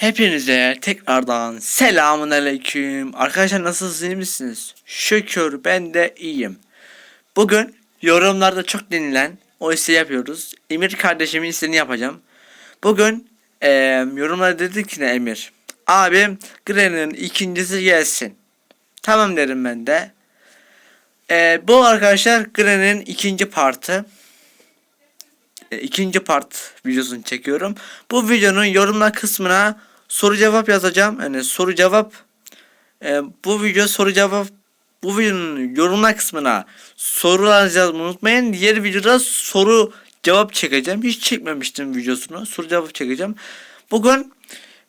Hepinize tekrardan selamun aleyküm. Arkadaşlar nasılsınız iyi misiniz? Şükür ben de iyiyim. Bugün yorumlarda çok denilen o isteği yapıyoruz. Emir kardeşimin isteğini yapacağım. Bugün eee yorumlarda dedi ki ne Emir? Abim Granny'nin ikincisi gelsin. Tamam derim ben de. Eee, bu arkadaşlar Granny'nin ikinci partı e, ikinci part videosunu çekiyorum. Bu videonun yorumlar kısmına soru cevap yazacağım. Yani soru cevap e, bu video soru cevap bu videonun yorumlar kısmına sorular yazmayı unutmayın. Diğer videoda soru cevap çekeceğim. Hiç çekmemiştim videosunu. Soru cevap çekeceğim. Bugün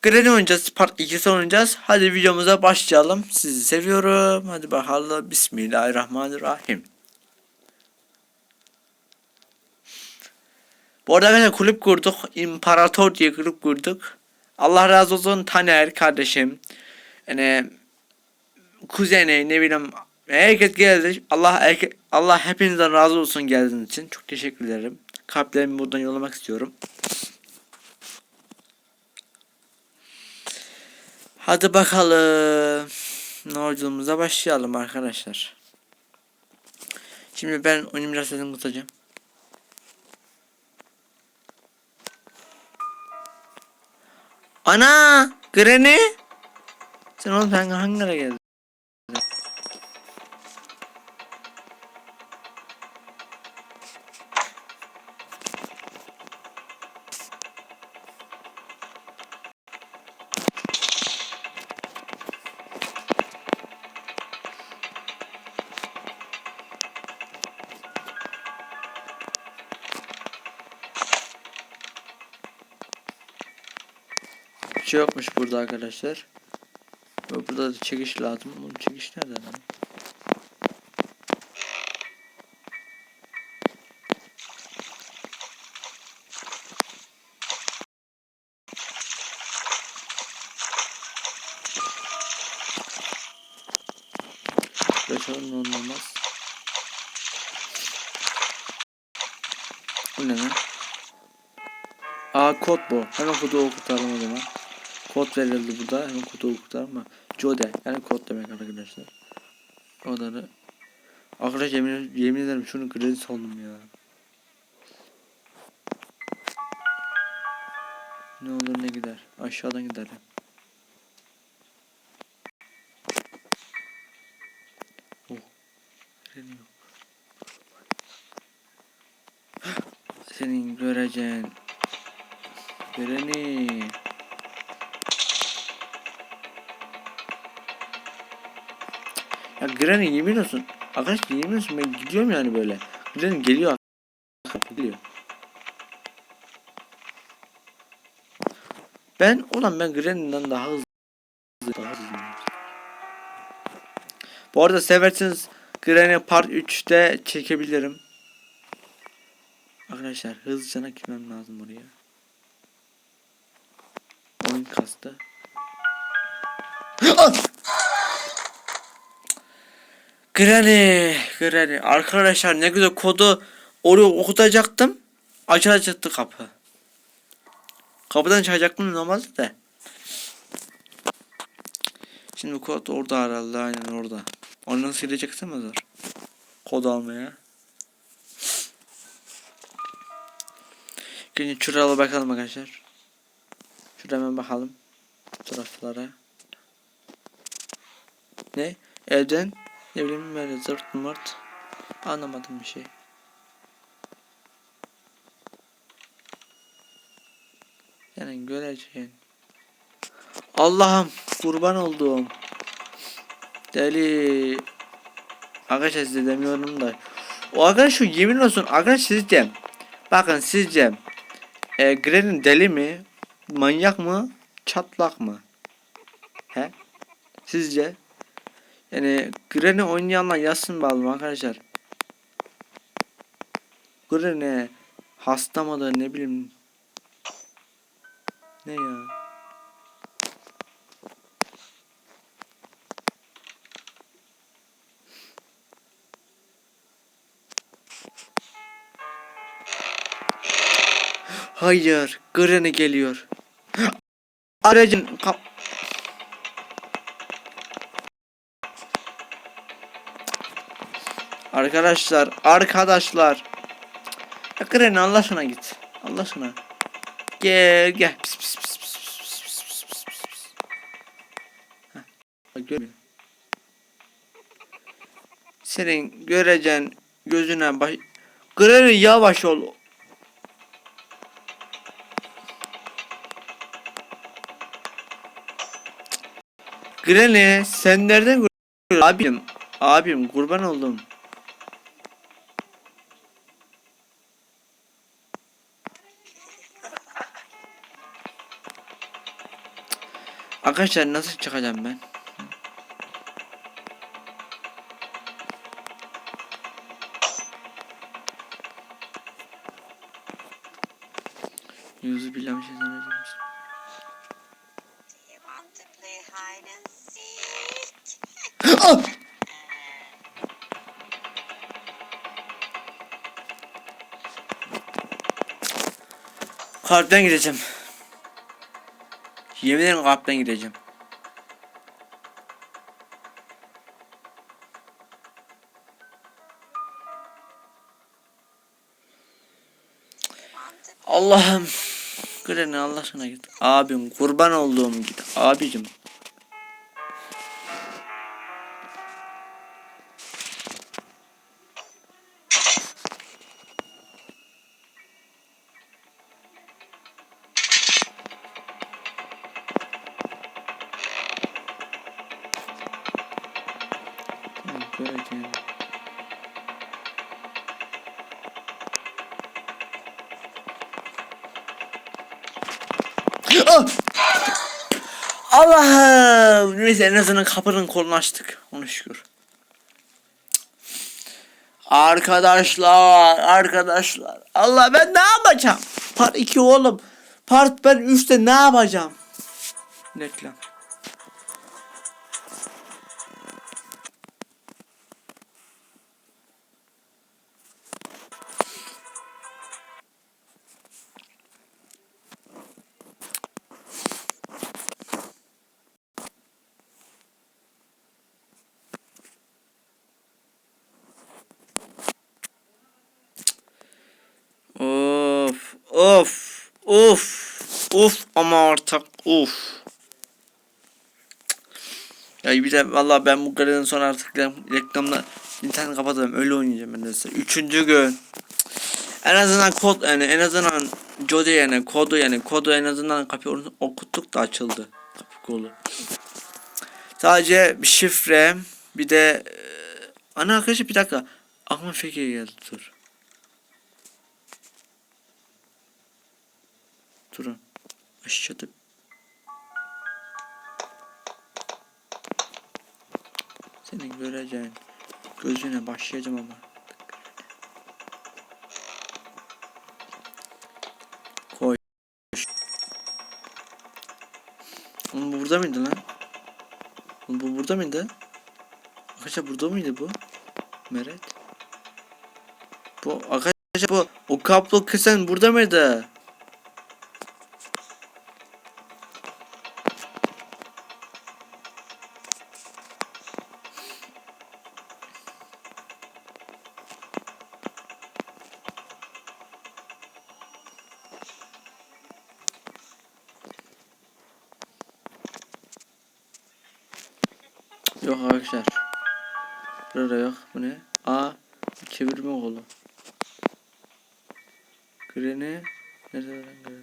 Granny oynayacağız. Part 2'si oynayacağız. Hadi videomuza başlayalım. Sizi seviyorum. Hadi bakalım. Bismillahirrahmanirrahim. Bu arada kulüp kurduk. İmparator diye kulüp kurduk. Allah razı olsun Taner kardeşim. Yani kuzeni ne bileyim herkes geldi. Allah herke- Allah hepinizden razı olsun geldiğiniz için. Çok teşekkür ederim. Kalplerimi buradan yollamak istiyorum. Hadi bakalım. Yolculuğumuza başlayalım arkadaşlar. Şimdi ben oyunu biraz sesini kısacağım. Ana! Granny! Sen oğlum sen hangi ara geldin? Bir şey yokmuş burada arkadaşlar. Burada da çekiş lazım. Bu çekiş nerede lan? Kaçalım. Bu ne lan? Aa kod bu. Hemen kodu okutalım o zaman. Kod verildi burada. Hemen kodu okutalım ama. Jode. Yani kod demek arkadaşlar. Odanı. Arkadaşlar yemin, yemin ederim şunu kredi sandım ya. Ne olur ne gider. Aşağıdan gider. Oh. Senin göreceğin. Göreni. Ya Granny yemin olsun. Arkadaş yemin olsun ben gidiyorum yani böyle. Granny geliyor. Geliyor. Ben ulan ben Granny'den daha hızlı. Daha hızlıyım. Bu arada seversiniz Granny Part 3'te çekebilirim. Arkadaşlar hızlıca gitmem lazım oraya. Oyun kastı. Granny, Granny. Arkadaşlar ne güzel kodu oraya okutacaktım. Açılacaktı kapı. Kapıdan çıkacaktım normalde de. Şimdi kod orada herhalde aynen orada. Onu nasıl gideceksin mi zor? Kod almaya. Şimdi şuraya bakalım arkadaşlar. Şuraya hemen bakalım. Taraflara. Ne? Evden ne bileyim böyle zırt mırt. Anlamadım bir şey. Yani göreceğin. Allah'ım kurban olduğum. Deli. Arkadaşlar size demiyorum da. O arkadaş şu yemin olsun arkadaş sizce. Bakın sizce. E, Granny deli mi? Manyak mı? Çatlak mı? He? Sizce? Yani Granny oynayanlar yazsın bakalım arkadaşlar. Granny hasta mıdır ne bileyim. Ne ya? Hayır, Granny geliyor. aracın kap Arkadaşlar, arkadaşlar. Ya Gren Allah aşkına git. Allah aşkına. Gel gel. Pis, pis, pis, pis, pis, pis, pis, pis, pis, pis, pis. Senin göreceğin gözüne baş... Granny yavaş ol. Granny sen nereden Abim, abim kurban oldum. Arkadaşlar nasıl çıkacağım ben? Yüzü billahi şey zannediyorum. Ah! Kalpten gideceğim. Yemin ederim kalpten gideceğim. Allah'ım. Granny Allah aşkına git. Abim kurban olduğum git. Abicim. Göreceğim. Ah! Allah'ım. Neyse en azından kapının kolunu açtık. Onu şükür. Arkadaşlar, arkadaşlar. Allah ben ne yapacağım? Part 2 oğlum. Part ben 3'te ne yapacağım? Reklam. Of, of, of, ama artık of. Ya bir de valla ben bu kareden sonra artık reklam- reklamla internet kapatalım öyle oynayacağım ben de size. Üçüncü gün. En azından kod yani en azından Jody yani kodu yani kodu en azından kapıyı okuttuk da açıldı kapı kolu. Sadece bir şifre bir de e, ana arkadaşlar bir dakika aklıma fikir geldi dur. Durun. Aşağıda. Senin göreceğin gözüne başlayacağım ama. Koy. Oğlum bu burada mıydı lan? Oğlum bu burada mıydı? Arkadaşlar burada mıydı bu? Meret. Bu arkadaşlar bu o kablo kesen burada mıydı? Burada yok. Bu ne? A. Çevirme kolu. Grene. Nerede lan grene?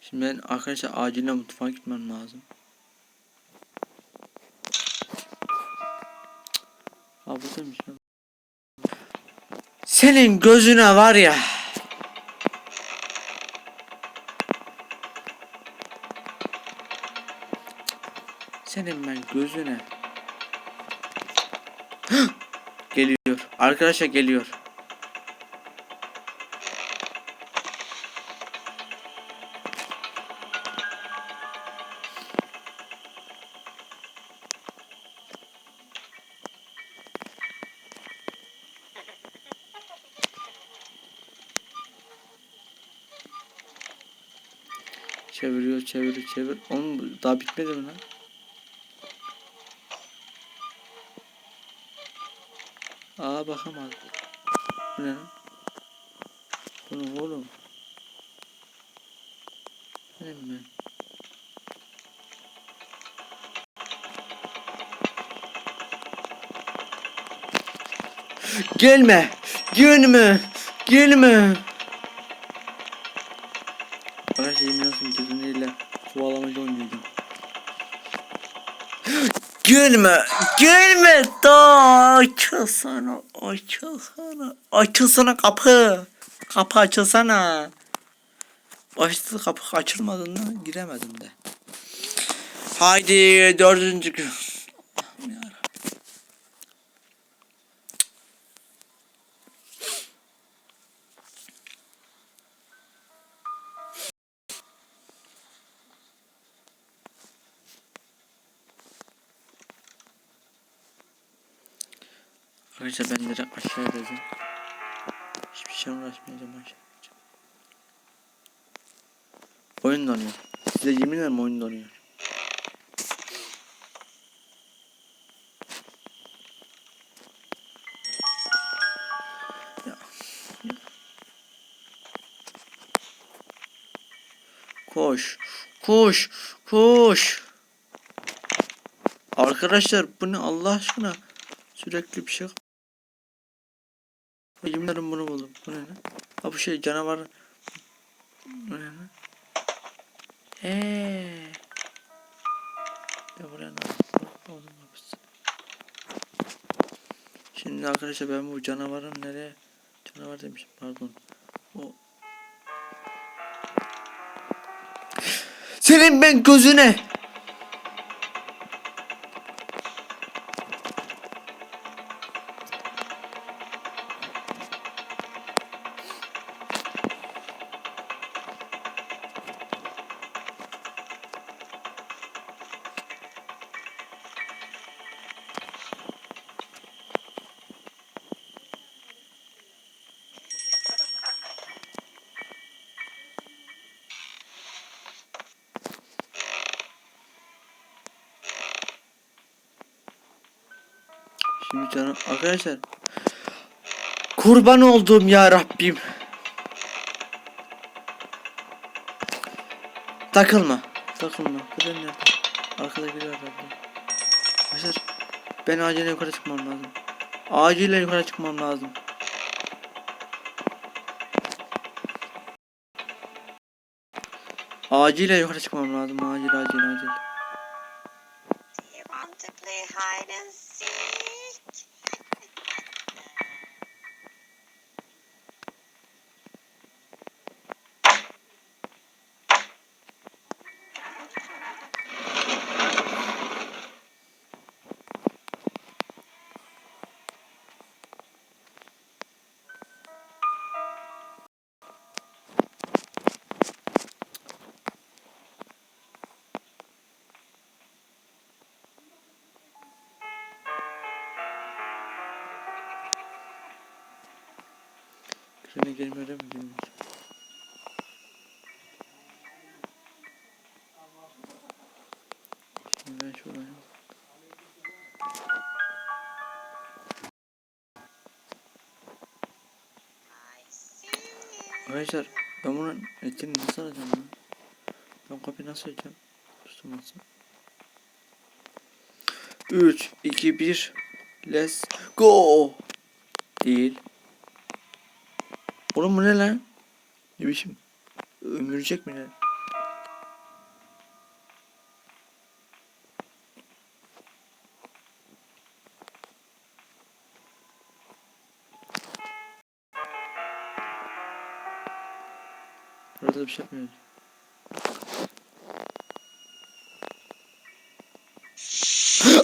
Şimdi ben arkadaşlar acilen mutfağa gitmem lazım. Aa buradaymış. Senin gözüne var ya. Senin ben gözüne. geliyor. Arkadaşlar geliyor. Çeviriyor çeviriyor çevir. Onun daha bitmedi mi lan? Aa bakamadım. Ne lan? Bu oğlum? Ne ben? Gelme! Gelme! Gelme! Gülme, gülme da açılsana, açılsana, açılsana kapı, kapı açılsana. Açtı kapı açılmadığında giremedim de. Haydi dördüncü gün. Arkadaşlar ben direkt aşağı dedim. Hiçbir şey uğraşmayacağım aşağı. Oyun donuyor. Size yemin ederim oyun donuyor. Koş. Koş. Koş. Arkadaşlar bu ne Allah aşkına? Sürekli bir şey Yeminlerim bunu buldum. Bu ne lan? Ha bu şey canavar. Bu ne lan? Eee. Ya buraya ne. Şimdi arkadaşlar ben bu canavarın nereye? Canavar demişim pardon. O. Senin ben gözüne. Şimdi canım arkadaşlar kurban olduğum ya Rabbim. Takılma. Takılma. Kırın nerede? Arkada biri var. Arkadaşlar ben acilen yukarı çıkmam lazım. Acilen yukarı çıkmam lazım. Acilen yukarı çıkmam lazım. Acil acil acil. You want to play hide and Şöyle mi bilmiyorum. Şimdi ben you. Arkadaşlar ben bunun etini nasıl alacağım lan? Ben kapıyı nasıl açacağım? Tutulması. 3, 2, 1 Let's go Değil Oğlum bu ne lan? Ne biçim? Ömürecek mi ne? Burada bir şey yapmıyor.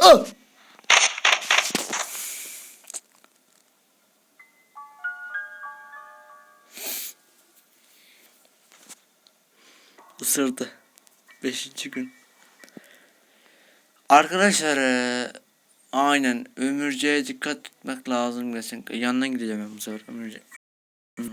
Ah! Isırdı. Beşinci gün. Arkadaşlar eee, aynen ömürceye dikkat etmek lazım kesin. Yanına gideceğim ben bu sefer ömürce. Hmm.